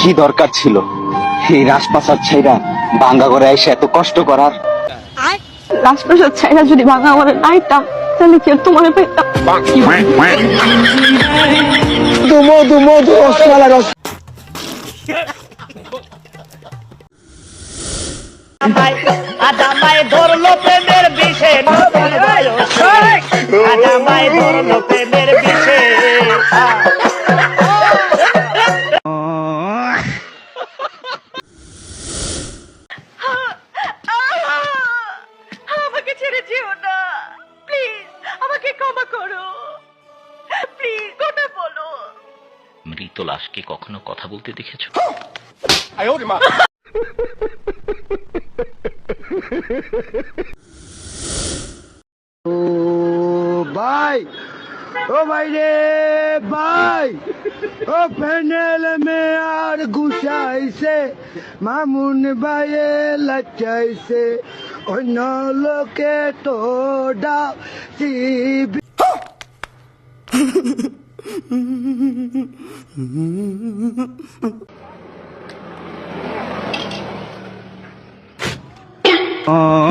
কি দরকার ছিল? এই রাজপ্রাসাদ ছাইরা বাঙ্গা করে এসে এত কষ্ট করার? রাজপ্রাসাদ ছাইরা যদি ভাঙা আমার নাইতাম তাহলে কি তোমার পেতাম দুমো দুমো রসমালা রস। আদামায় ধরলো প্রেমের বিষে আদামায় ধরলো করো। প্লিজ কথা বলো। মৃত লাশকে কখনো কথা বলতে দেখেছ? ও ভাই ও ভাই রে ভাই ও প্যানেল মে আর ঘুষাইছে মামুন ভাইয়ে লাচাইছে অন্য লোকে তো Oh!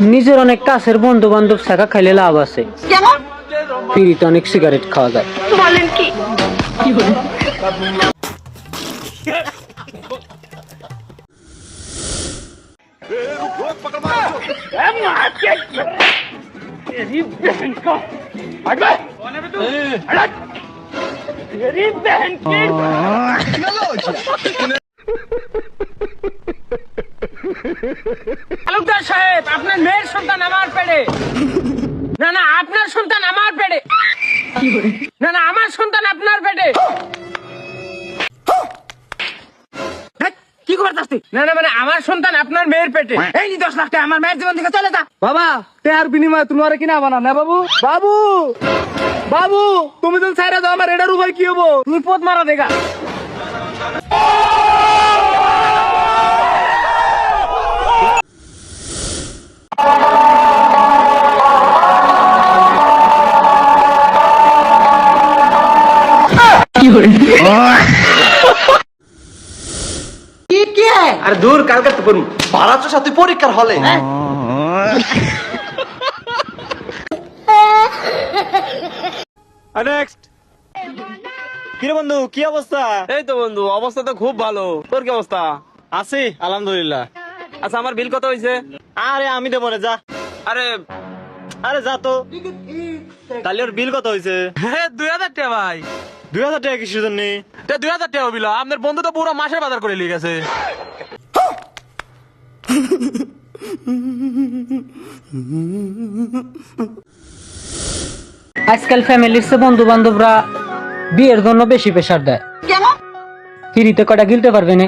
নিজের অনেক কাছের বন্ধু বান্ধব শাখা খাইলে লাভ আছে। ফ্রিতে অনেক সিগারেট খাওয়া যায়। বলেন কি? আপনার মেয়ের সন্তান আমার পেটে না না আপনার সন্তান আমার পেটে না না আমার সন্তান আপনার পেটে কি না না মানে আমার সন্তান আপনার মেয়ের পেটে। এই নি দশ লাখ টাকা আমার মেয়ের জীবন থেকে চলে যা। বাবা তেহার বিনিময়ে তুমি আর কিনা বানা না বাবু? বাবু! বাবু তুমি ছাইরা আমার এটার কি হব? তুই পথ মারা দেখা আর দূর কালকে তো করুন বাড়াচ্ছ সাথে পরীক্ষার হলে। নেক্সট কিরে বন্ধু কি অবস্থা? এই তো বন্ধু অবস্থা তো খুব ভালো। তোর কি অবস্থা? আছি আলহামদুলিল্লাহ। আচ্ছা আমার বিল কত হয়েছে আরে আমি দেবো না যা। আরে আরে যা তো। তাহলে ওর বিল কত হয়েছে হ্যাঁ দুই হাজার টাকা ভাই। দুই হাজার টাকা কিসের জন্য তা দুই হাজার টাকা বিল আপনার বন্ধু তো পুরো মাসের বাজার করে নিয়ে গেছে। আজকাল ফ্যামিলির বন্ধু বান্ধবরা বিয়ের জন্য বেশি প্রেশার দেয়। ফ্রিতে কটা গিলতে পারবে না?